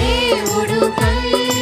దేవుడు కళ్ళు